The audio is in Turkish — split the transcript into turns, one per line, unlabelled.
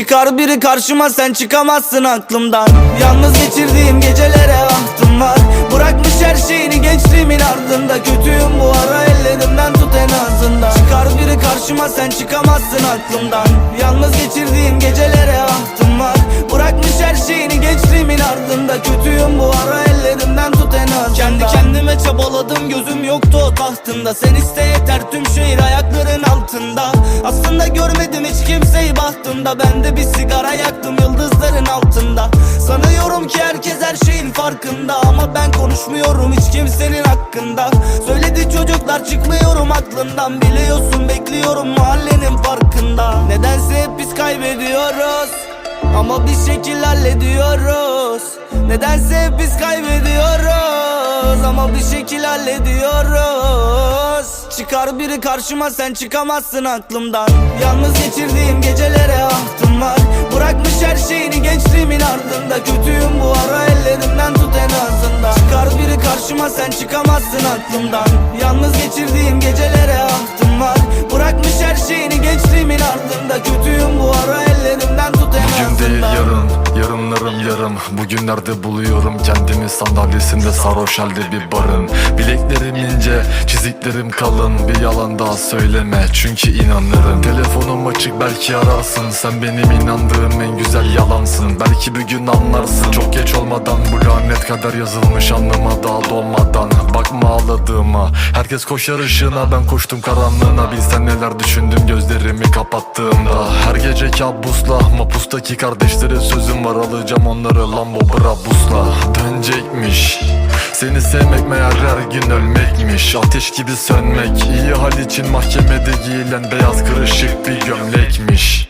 Çıkar biri karşıma sen çıkamazsın aklımdan. Yalnız geçirdiğim gecelere ahtım var. Bırakmış her şeyini gençliğimin ardında. Kötüyüm bu ara ellerimden tut en azından. Çıkar biri karşıma sen çıkamazsın aklımdan. Yalnız geçirdiğim gecelere ahtım var. Bırakmış her şeyini gençliğimin ardında. Kötüyüm bu ara ellerimden tut en azından. Kendi kendime çabaladım gözüm yoktu o tahtında Sen iste yeter tüm Görmedim hiç kimseyi bahtımda Ben de bir sigara yaktım yıldızların altında. Sanıyorum ki herkes her şeyin farkında Ama ben konuşmuyorum hiç kimsenin hakkında. Söyledi çocuklar çıkmıyorum aklından Biliyorsun bekliyorum mahallenin farkında. Nedense hep biz kaybediyoruz ama bir şekil hallediyoruz. Nedense hep biz kaybediyoruz Ama bir şekil hallediyoruz. Çıkar biri karşıma sen çıkamazsın aklımdan. Yalnız geçirdiğim gecelere ahtım var. Bırakmış her şeyini gençliğimin ardında. Kötüyüm bu ara ellerimden tut en azından. Çıkar biri karşıma sen çıkamazsın aklımdan. Yalnız geçirdiğim gecelere ahtım var. Bırakmış her şeyini gençliğimin ardında. Kötüyüm bu ara
yarım Bugünlerde buluyorum kendimi. Sandalyesinde sarhoş halde bir barın. Bileklerim ince, çiziklerim kalın. Bir yalan daha söyleme çünkü inanırım. Telefonum açık belki ararsın. Sen benim inandığım en güzel yalansın. Belki bir gün anlarsın. Çok geç olmadan kadar yazılmış Anlama daha dolmadan. Bakma ağladığıma. Herkes koşar ışığına ben koştum karanlığına. Bilsen neler düşündüm gözlerimi kapattığımda. Her gece kabusla Mapustaki kardeşlere sözüm var. Alacağım onları Lambo Brabus'la. Dönecekmiş. Seni sevmek meğer her gün ölmekmiş. Ateş gibi sönmek iyi hal için mahkemede giyilen Beyaz kırışık bir gömlekmiş